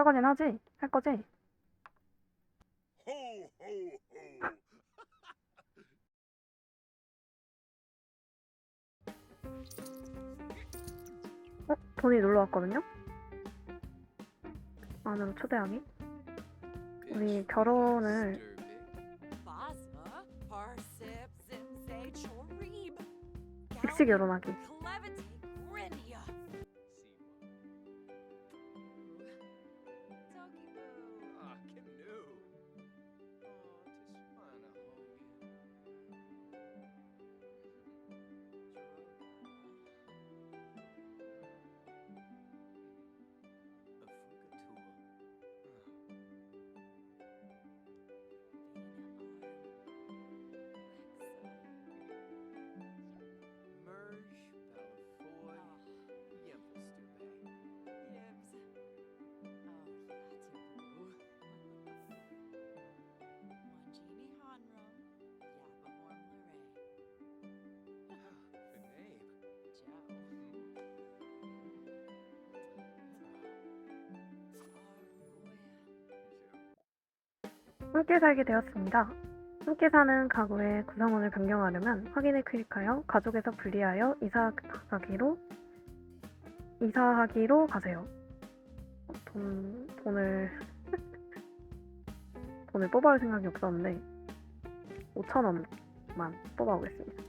설거지는 하지? 할 거지? 어? 돈이 놀러 왔거든요? 안으로 초대하기? 우리 결혼을. 즉시 결혼하기. 함께 살게 되었습니다. 함께 사는 가구의 구성원을 변경하려면 확인을 클릭하여 가족에서 분리하여 이사하기로 이사하기로 가세요. 어, 돈 돈을 돈을 뽑아올 생각이 없었는데 5천 원만 뽑아오겠습니다.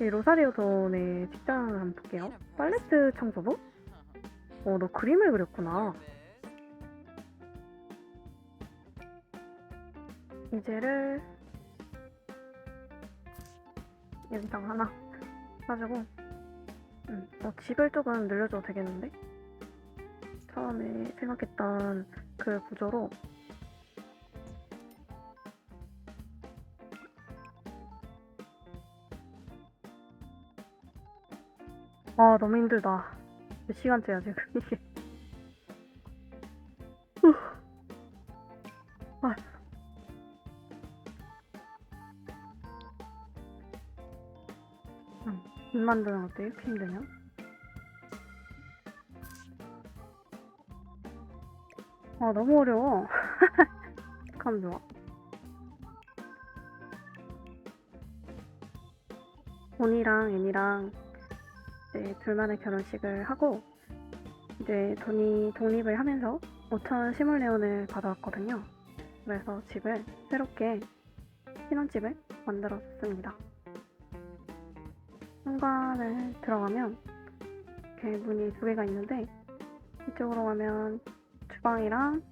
이 로사리오 돈의 직장을 한번 볼게요. 팔레트 청소부? 어, 너 그림을 그렸구나. 이제를 여기다가 하나 가지고 음, 어, 집을 조금 늘려줘도 되겠는데? 처음에 생각했던 그 구조로 아 너무 힘들다 몇 시간째야 지금 이게 음, 집 만드는 것도 이렇게 힘드냐? 아 너무 어려워 감 좋아 본이랑 애니랑 이제 둘만의 결혼식을 하고 이제 돈이 독립을 하면서 5천 시뮬레온을 받아왔거든요. 그래서 집을 새롭게 신혼집을 만들었습니다. 현관을 들어가면 이렇게 문이 두 개가 있는데 이쪽으로 가면 주방이랑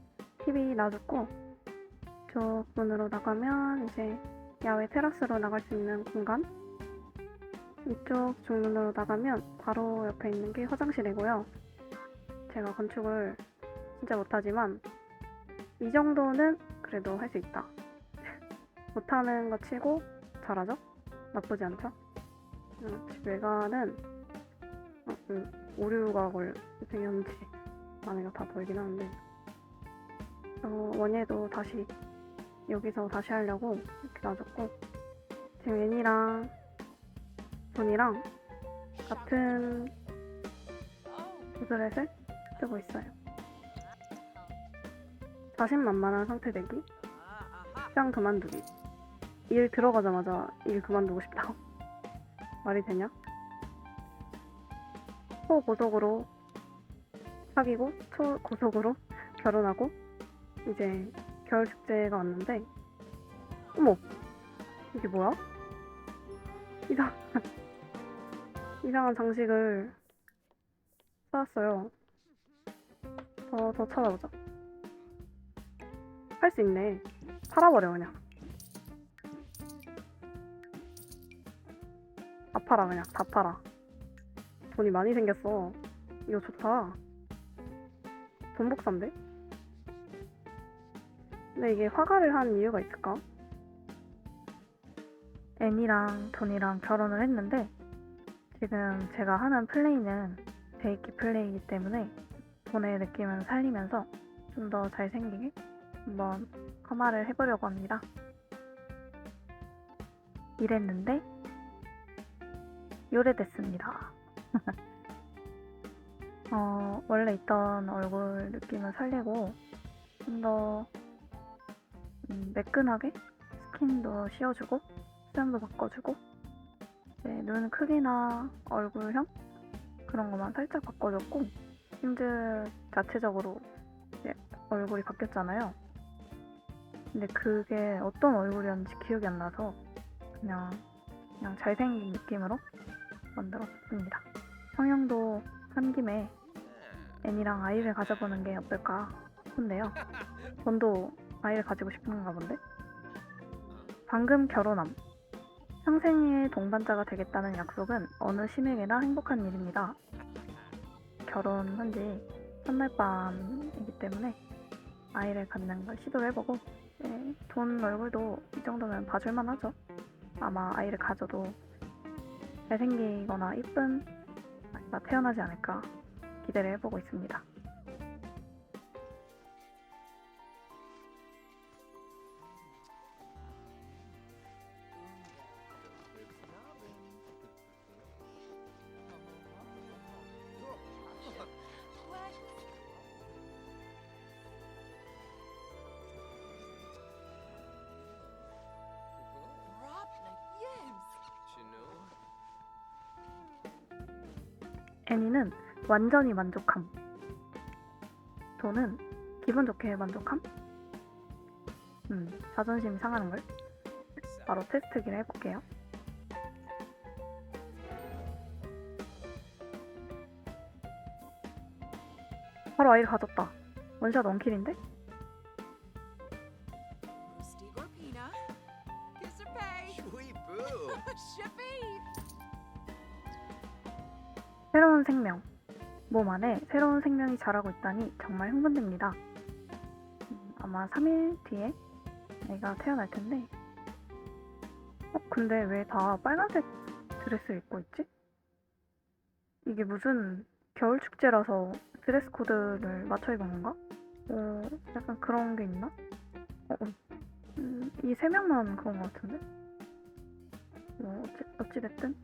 TV 놔뒀고 이쪽 문으로 나가면 이제 야외 테라스로 나갈 수 있는 공간 이쪽 정문으로 나가면 바로 옆에 있는 게 화장실이고요. 제가 건축을 진짜 못하지만 이 정도는 그래도 할 수 있다. 못하는 거 치고 잘하죠? 나쁘지 않죠? 외관은 어, 음, 오류가 걸 생겼는지 안에가 다 보이긴 하는데 어, 원예도 다시 여기서 다시 하려고 이렇게 놔뒀고 지금 애니랑 돈이랑 같은 구슬렛을 쓰고 있어요. 자신만만한 상태 되기, 시장 그만두기. 일 들어가자마자 일 그만두고 싶다. 말이 되냐? 초고속으로 사귀고 초고속으로 결혼하고 이제 겨울 축제가 왔는데 어머 이게 뭐야? 이상 이상한 장식을 사왔어요. 더, 더 찾아보자. 할 수 있네. 팔아버려, 그냥. 팔아, 그냥. 다 팔아. 돈이 많이 생겼어. 이거 좋다. 돈복사인데? 근데 이게 화가를 한 이유가 있을까? 애니랑 돈이랑 결혼을 했는데 지금 제가 하는 플레이는 데이키 플레이이기 때문에 돈의 느낌을 살리면서 좀 더 잘생기게 한번 커마를 해보려고 합니다. 이랬는데 요래됐습니다. 어, 원래 있던 얼굴 느낌을 살리고 좀더 음, 매끈하게 스킨도 씌워주고 수염도 바꿔주고 눈 크기나 얼굴형 그런 것만 살짝 바꿔줬고 심즈 자체적으로 얼굴이 바뀌었잖아요. 근데 그게 어떤 얼굴이었는지 기억이 안 나서 그냥 그냥 잘생긴 느낌으로 만들었습니다. 성형도 한 김에 애니랑 아이를 가져보는 게 어떨까 싶은데요. 전도 아이를 가지고 싶은가 본데? 방금 결혼함. 평생의 동반자가 되겠다는 약속은 어느 심에게나 행복한 일입니다. 결혼한 지 첫날 밤이기 때문에 아이를 갖는 걸 시도를 해보고 네, 돈 얼굴도 이 정도면 봐줄만 하죠. 아마 아이를 가져도 잘생기거나 이쁜 아이가 태어나지 않을까 기대를 해보고 있습니다. 애니는 완전히 만족함. 저는 기분 좋게 만족함? 음, 자존심 상하는 걸 바로 테스트기를 해볼게요. 바로 아이를 가졌다. 원샷 원킬인데? 새로운 생명. 몸 안에 새로운 생명이 자라고 있다니 정말 흥분됩니다. 음, 아마 3일 뒤에 애가 태어날 텐데. 어, 근데 왜 다 빨간색 드레스 입고 있지? 이게 무슨 겨울 축제라서 드레스 코드를 맞춰 입은 건가? 어, 약간 그런 게 있나? 어, 어. 음, 이세 명만 그런 것 같은데? 뭐, 어찌, 어찌됐든.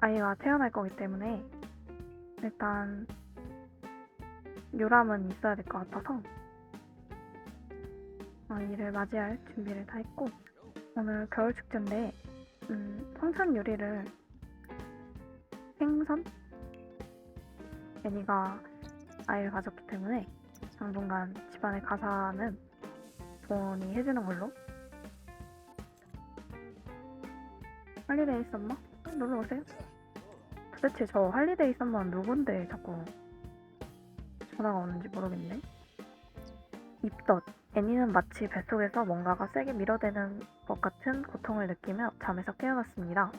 아이가 태어날 거기 때문에 일단 요람은 있어야 될 것 같아서 아이를 맞이할 준비를 다 했고 오늘 겨울 축제인데 음, 성찬 요리를 생선? 애니가 아이를 가졌기 때문에 당분간 집안의 가사는 돈이 해주는 걸로 할리데이 썸머? 놀러 오세요. 도대체 저 할리데이 썸머는 누군데 자꾸 전화가 오는지 모르겠네. 입덧. 애니는 마치 뱃속에서 뭔가가 세게 밀어대는 것 같은 고통을 느끼며 잠에서 깨어났습니다.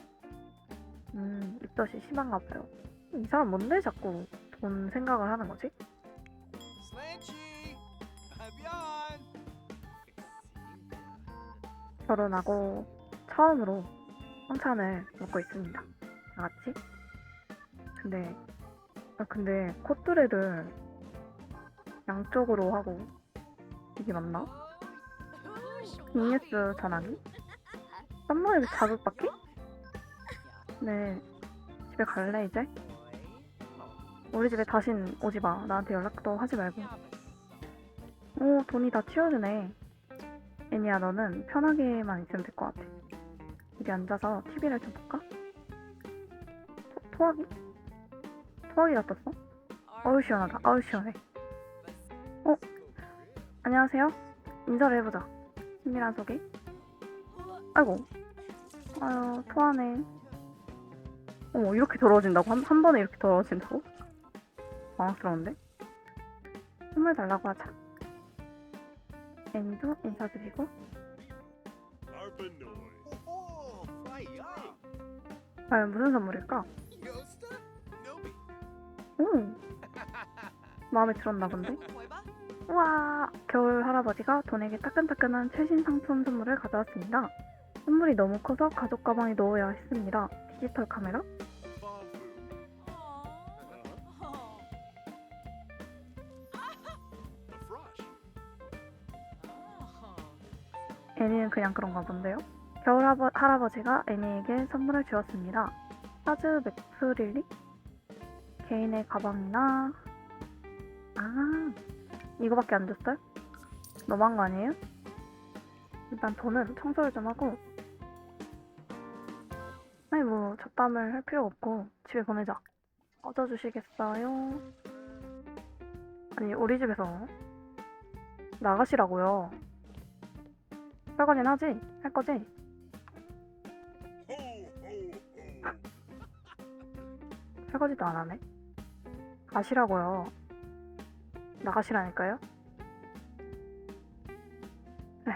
음, 입덧이 심한가 봐요. 이 사람 뭔데 자꾸 돈 생각을 하는 거지? 결혼하고 처음으로 성찬을 먹고 있습니다. 다 같이. 근데, 아, 근데 콧뚜레를 양쪽으로 하고 이게 맞나? 빅뉴스 전화기? 썸머에 자극받기? 네, 집에 갈래 이제? 우리 집에 다신 오지 마. 나한테 연락도 하지 말고. 오, 돈이 다 치워주네. 애니야, 너는 편하게만 있으면 될 것 같아. 여기 앉아서 TV를 좀 볼까? 토, 토하기? 토하기가 떴어? 어우, 시원하다. 아우, 시원해. 어? 안녕하세요. 인사를 해보자. 친밀한 소개. 아이고. 아유, 토하네. 어머, 이렇게 더러워진다고? 한, 한 번에 이렇게 더러워진다고? 당황스러운데? 선물 달라고 하자. 애니도 인사드리고. 과연 무슨 선물일까? 오! 마음에 들었나 본데? 우와! 겨울 할아버지가 돈에게 따끈따끈한 최신 상품 선물을 가져왔습니다. 선물이 너무 커서 가족 가방에 넣어야 했습니다. 디지털 카메라? 애니는 그냥 그런가 본데요. 겨울 하버, 할아버지가 애니에게 선물을 주었습니다. 사즈 맥프릴리? 개인의 가방이나 아 이거밖에 안 줬어요? 너무한 거 아니에요? 일단 돈은 청소를 좀 하고 아니 뭐 잡담을 할 필요 없고 집에 보내자 꺼져주시겠어요? 아니 우리 집에서 나가시라고요 설거지는 하지? 할 거지? 설거지도 안 하네. 가시라고요. 나가시라니까요. 에휴,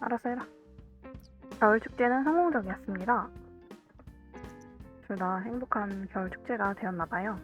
알아서 해라. 겨울 축제는 성공적이었습니다. 둘 다 행복한 겨울 축제가 되었나봐요.